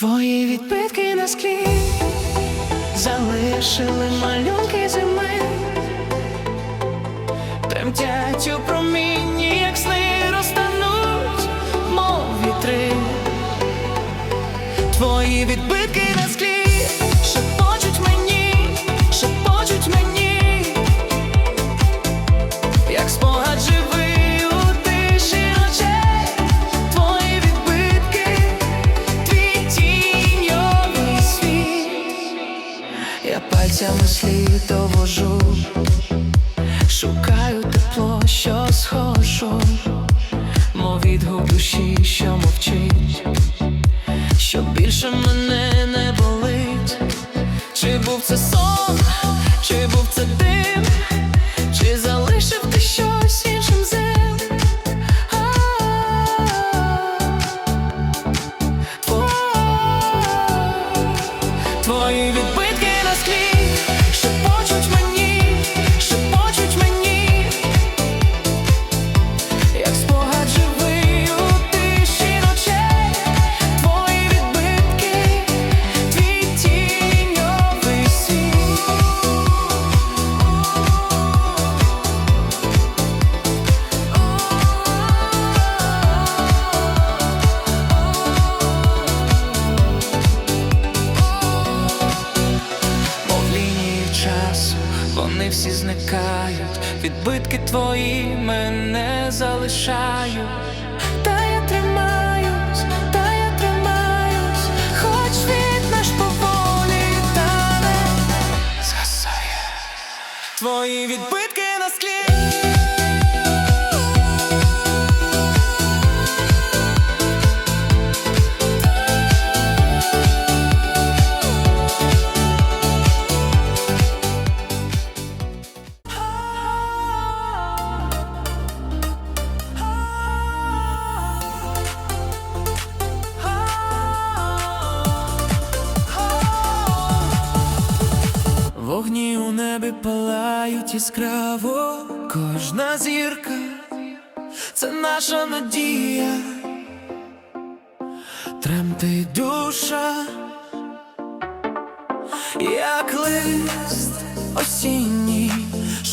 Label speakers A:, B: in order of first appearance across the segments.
A: Твої відбитки на склі залишили малюнки зими, тремтять у промінні, як сни розтануть, мов вітри. Твої відбитки довожу, шукаю тепло, що схожу, мов відгук душі, що мовчить, що більше мене не болить. Чи був це сон, чи був це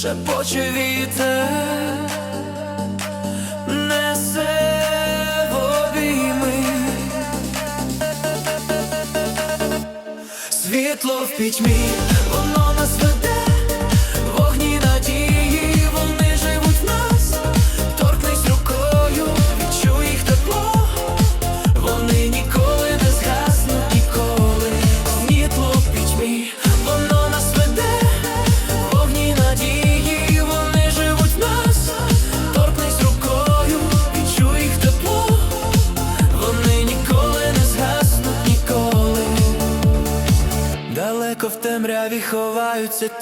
A: шепоче вітер, несе в обійми. Світло в пітьмі, воно нас веде,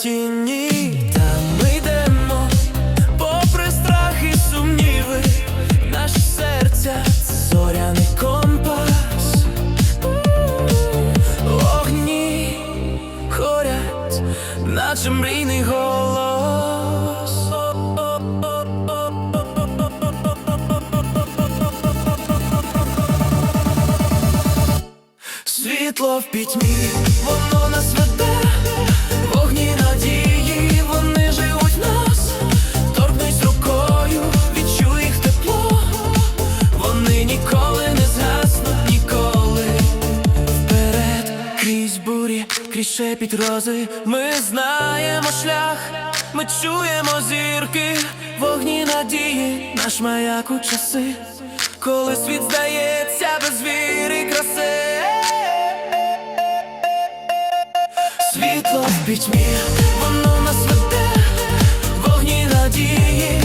A: тіні, та ми йдемо, попри страх і сумніви, наше серця зоряний компас, Огні хорять, наче мрійний голос. Світло в пітьмі, шепіт рози, ми знаємо шлях, ми чуємо зірки, вогні надії, наш маяк у часи, коли світ здається без віри краси. Світло в пітьмі, воно нас веде, вогні надії,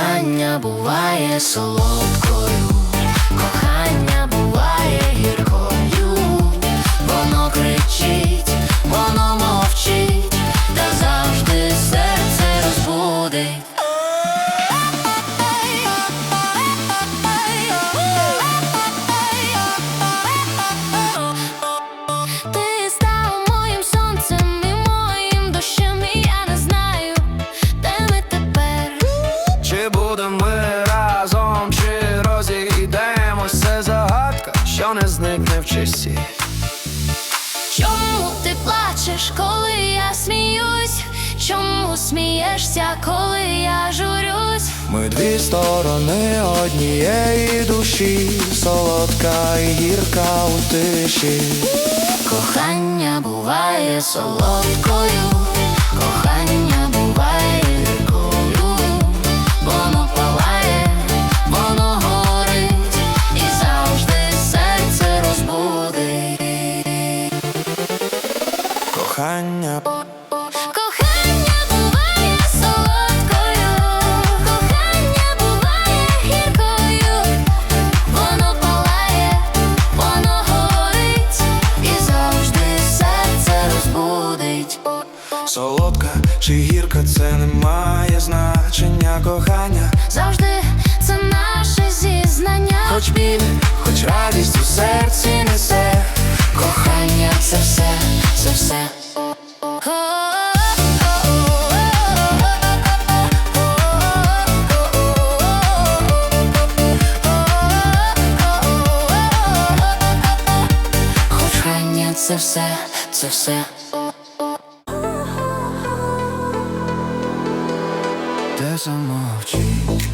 A: кохання буває солодкою, кохання буває гіркою.
B: Ми
A: дві сторони однієї душі, солодка і гірка у тиші. Кохання буває солодкою. все, це все. Де замовчить,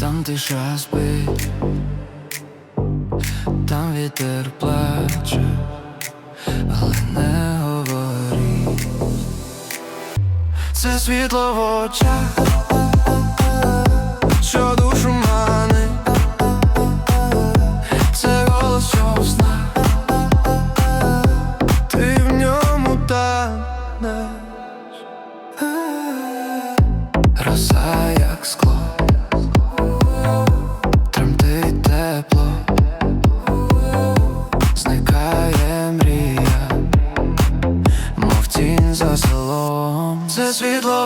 A: там тиша спить, там вітер плаче, але не говорить. Це світло в очах. світло.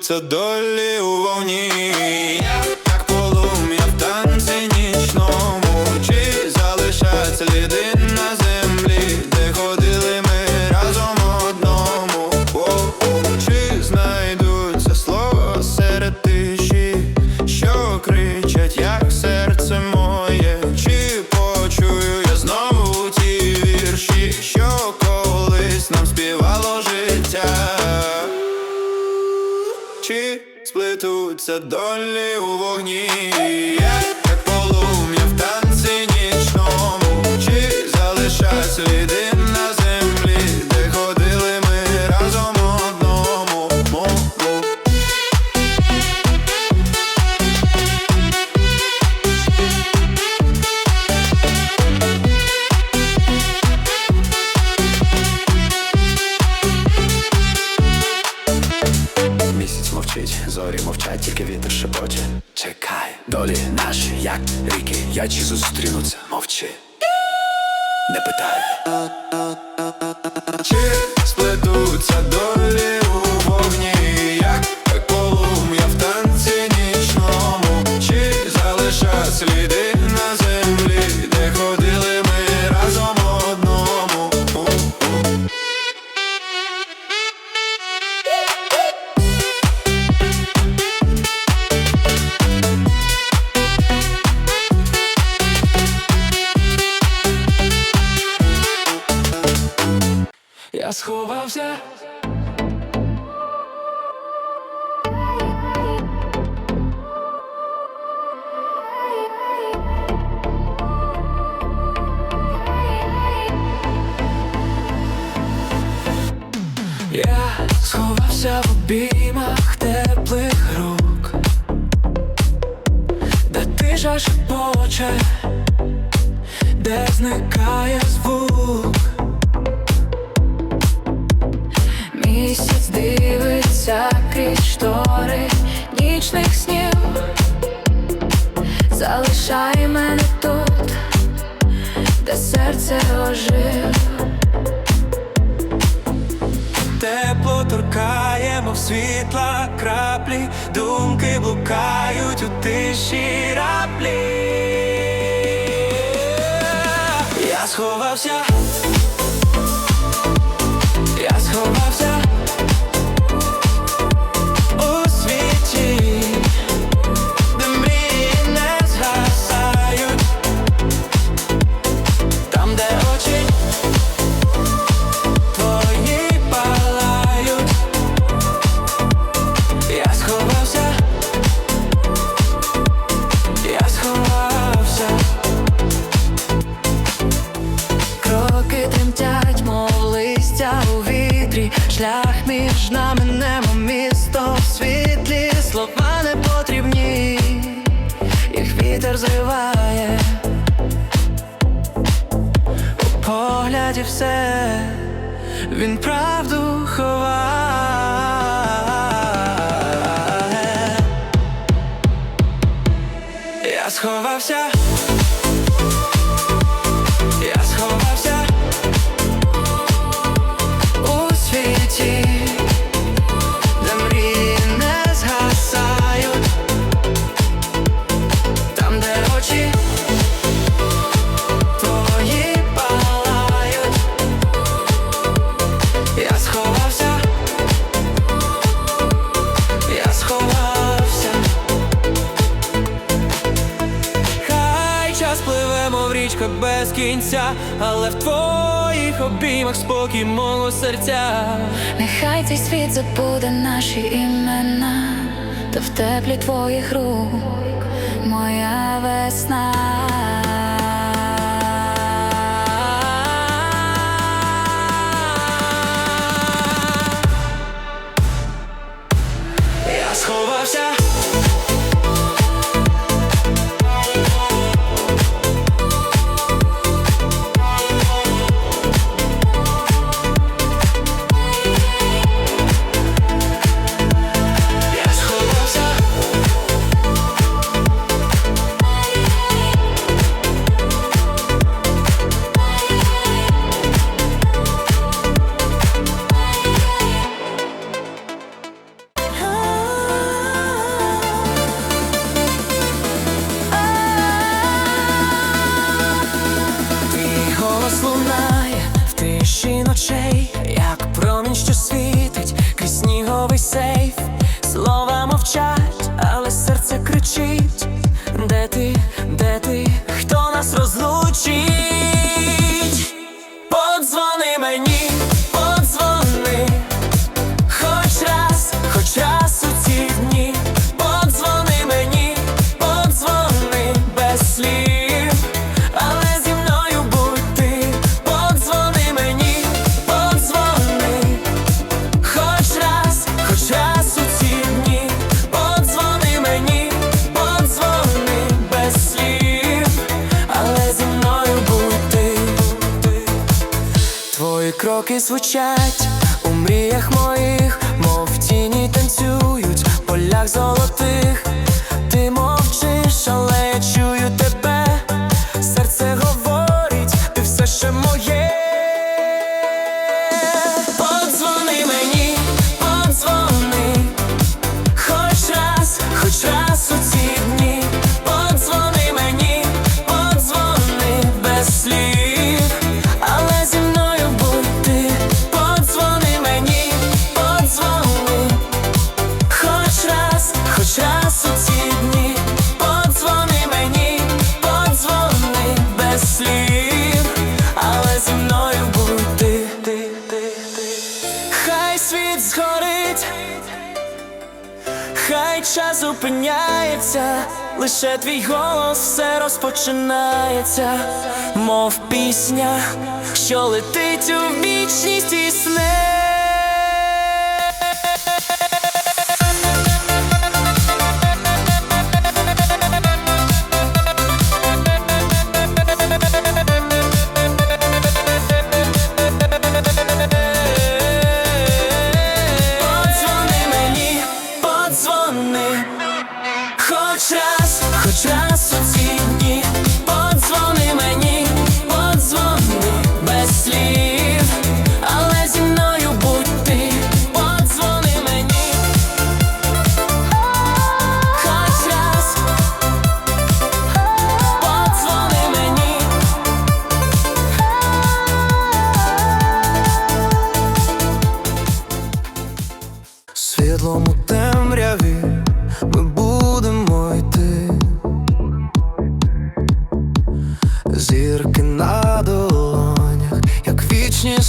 A: плетуться долі у вовні. долі у вогні. мовчить, зорі мовчать, тільки вітер шепоче. Чекай, долі наші, як ріки, я чи зустрінуться, мовчи, не питай, чи сплетуться долі. Я сховався кінця, але в твоїх обіймах спокій мого серця.
B: Нехай цей світ забуде наші імена, та в теплі твоїх рук моя весна.
A: ти, де ти, хто нас розлучить? jak zolot зупиняється, лише твій голос все розпочинається, мов пісня, що летить у вічність і сне.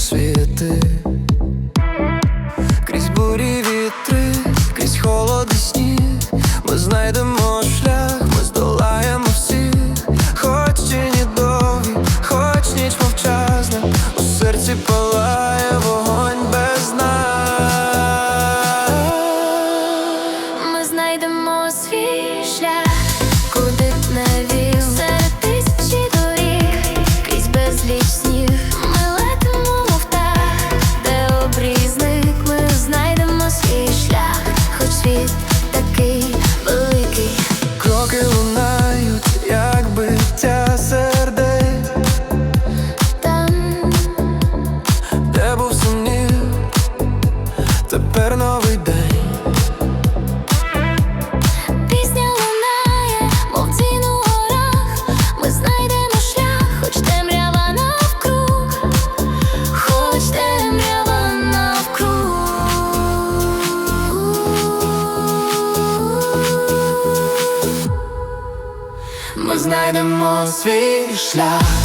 A: світи, крізь бурі вітри, крізь холод і сніг ми знайдемо.
B: wie
A: Schlag.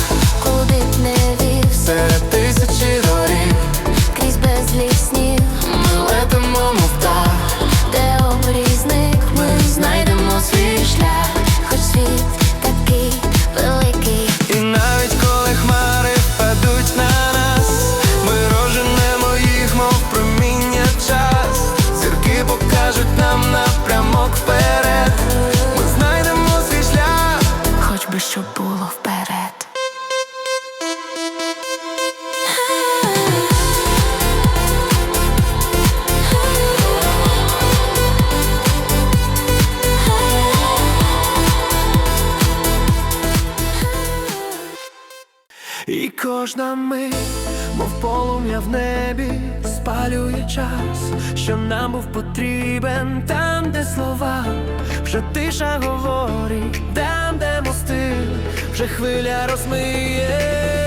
A: Кожна мить, мов полум'я в небі, спалює час, що нам був потрібен там, де слова, вже тиша говорить, там, де мости, вже хвиля розмиє.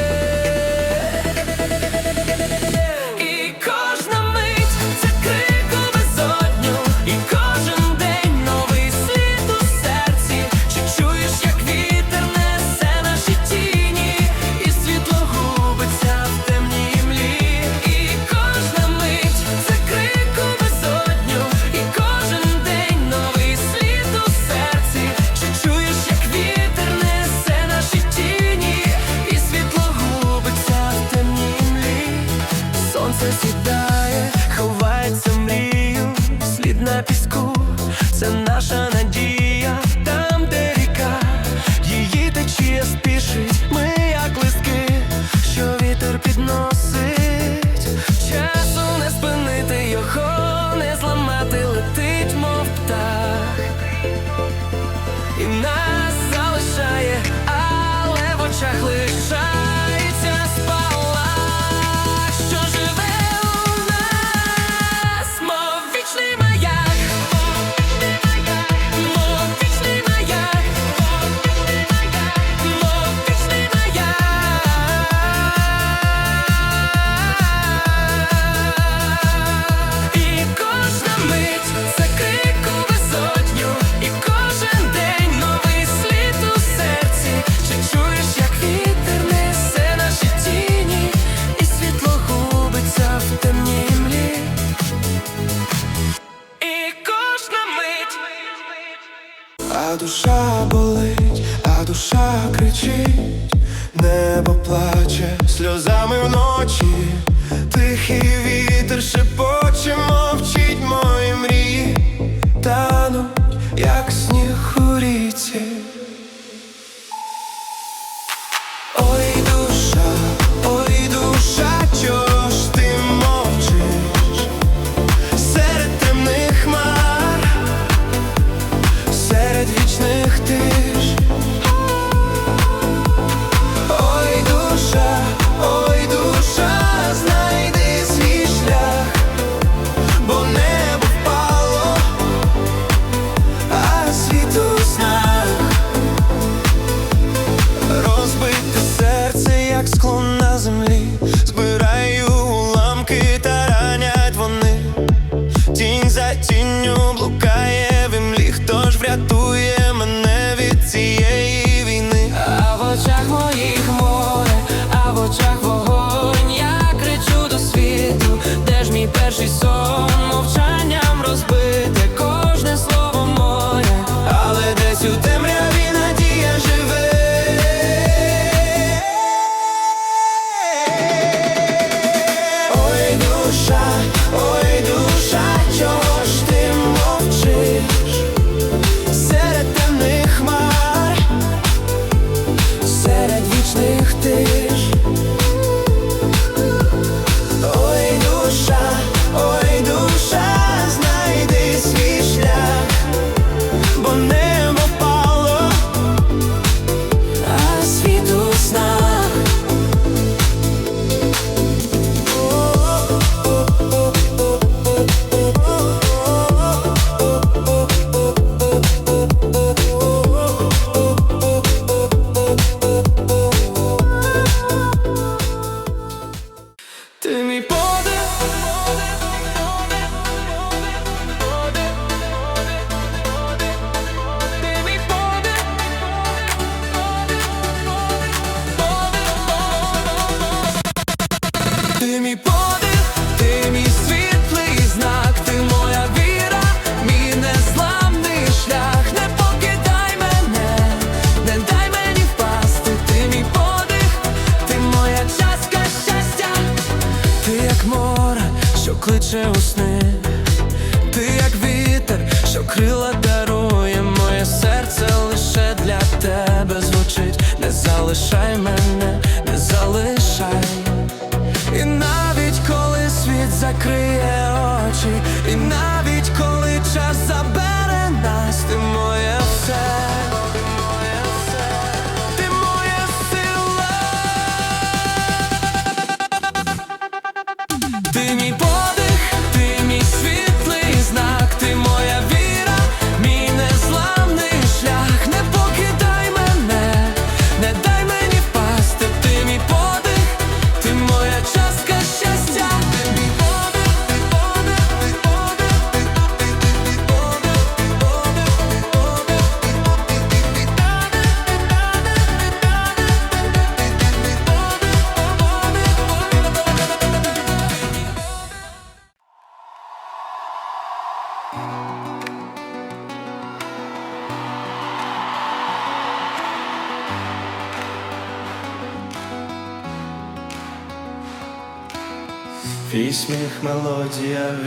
A: heavy, ter chapéu.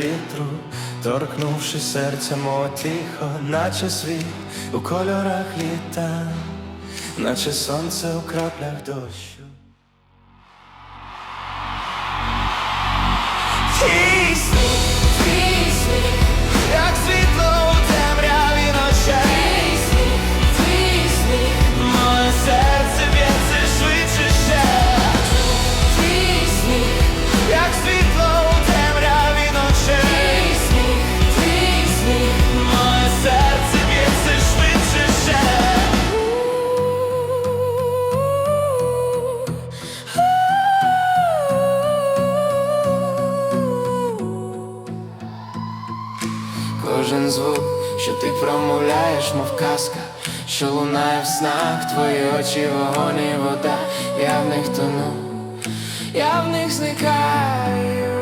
A: вітру, торкнувши серця тихо, наче світ у кольорах літа, наче сонце у краплях дощу.
C: промовляєш, мов казка, що лунає в снах, твої очі, вогонь і вода, я в них тону, я в них зникаю.